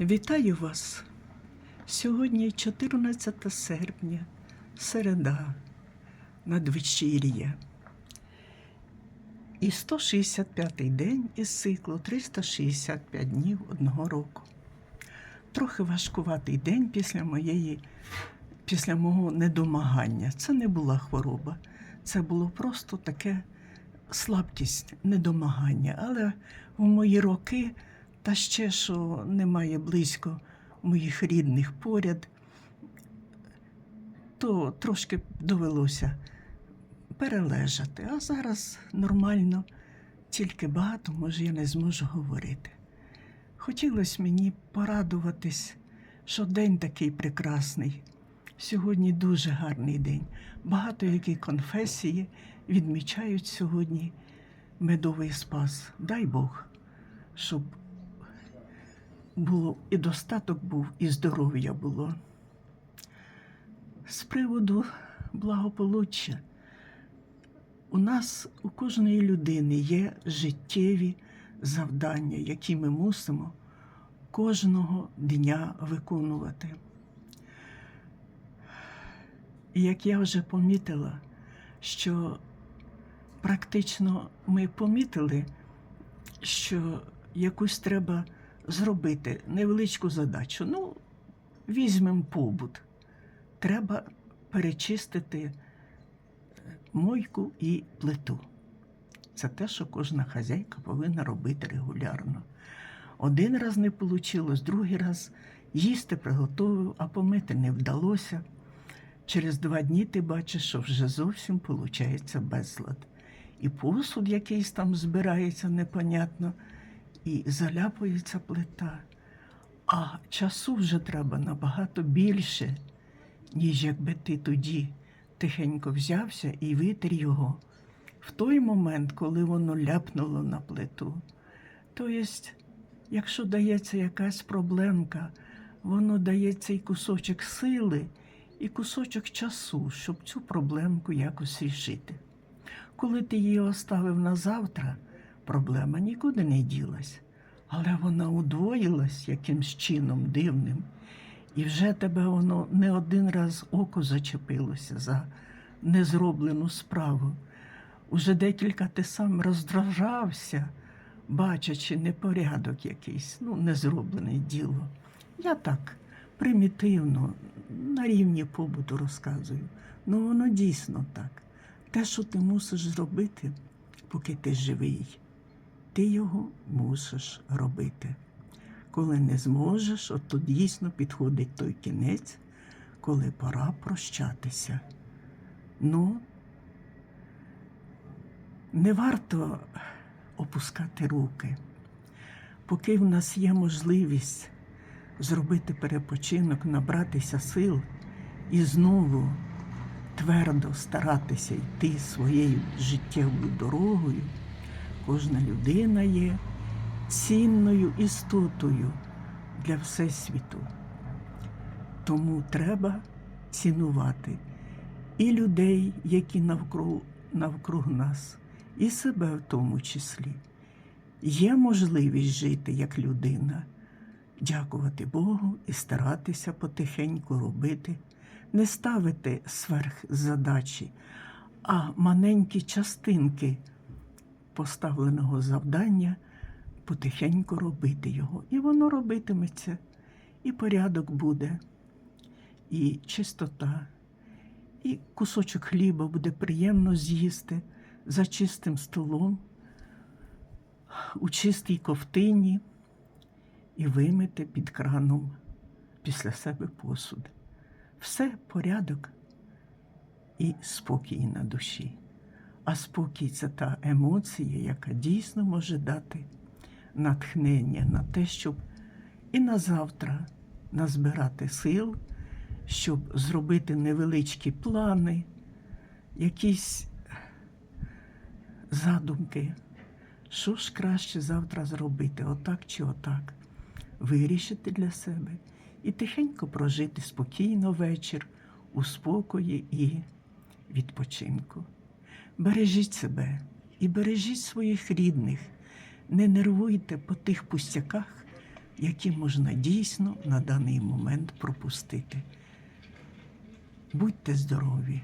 Вітаю вас! Сьогодні 14 серпня, середа, надвечір'я. І 165-й день із циклу 365 днів одного року. Трохи важкуватий день після моєї, після мого недомагання. Це не була хвороба, це було просто таке слабкість, недомагання. Але в мої роки, та ще що немає близько моїх рідних поряд, то трошки довелося перележати. А зараз нормально, тільки багато, може, я не зможу говорити. Хотілося мені порадуватись, що день такий прекрасний. Сьогодні дуже гарний день. Багато які конфесії відмічають сьогодні медовий спас. Дай Бог, щоб було і достаток був, і здоров'я було. З приводу благополуччя. У нас у кожної людини є життєві завдання, які ми мусимо кожного дня виконувати. Як я вже помітила, що практично ми помітили, що якусь треба зробити невеличку задачу. Ну, візьмемо побут. Треба перечистити мойку і плиту. Це те, що кожна хазяйка повинна робити регулярно. Один раз не вийшло, другий раз їсти приготував, а помити не вдалося. Через два дні ти бачиш, що вже зовсім виходить безлад. І посуд якийсь там збирається непонятно, і заляпується плита. А часу вже треба набагато більше, ніж якби ти тоді тихенько взявся і витер його в той момент, коли воно ляпнуло на плиту. Тобто, якщо дається якась проблемка, воно дає цей кусочок сили і кусочок часу, щоб цю проблемку якось рішити. Коли ти її оставив на завтра, проблема нікуди не ділась, але вона удвоїлась якимсь чином дивним, і вже тебе воно не один раз око зачепилося за незроблену справу. Уже декілька ти сам роздражався, бачачи непорядок якийсь, ну, незроблене діло. Я так примітивно, на рівні побуту розказую. Ну воно дійсно так. Те, що ти мусиш зробити, поки ти живий, ти його мусиш робити. Коли не зможеш, от то дійсно підходить той кінець, коли пора прощатися. Ну, не варто опускати руки, поки в нас є можливість зробити перепочинок, набратися сил і знову твердо старатися йти своєю життєвою дорогою, кожна людина є цінною істотою для Всесвіту. Тому треба цінувати і людей, які навкруг, навкруг нас, і себе в тому числі. Є можливість жити як людина, дякувати Богу і старатися потихеньку робити, не ставити сверхзадачі, а маленькі частинки поставленого завдання потихеньку робити його. І воно робитиметься, і порядок буде, і чистота, і кусочок хліба буде приємно з'їсти за чистим столом, у чистій ковтині і вимити під краном після себе посуд. Все порядок і спокій на душі. А спокій це та емоція, яка дійсно може дати натхнення на те, щоб і на завтра назбирати сил, щоб зробити невеличкі плани, якісь задумки, що ж краще завтра зробити, отак чи отак, вирішити для себе і тихенько прожити спокійно вечір у спокої і відпочинку. Бережіть себе і бережіть своїх рідних, не нервуйте по тих пустяках, які можна дійсно на даний момент пропустити. Будьте здорові!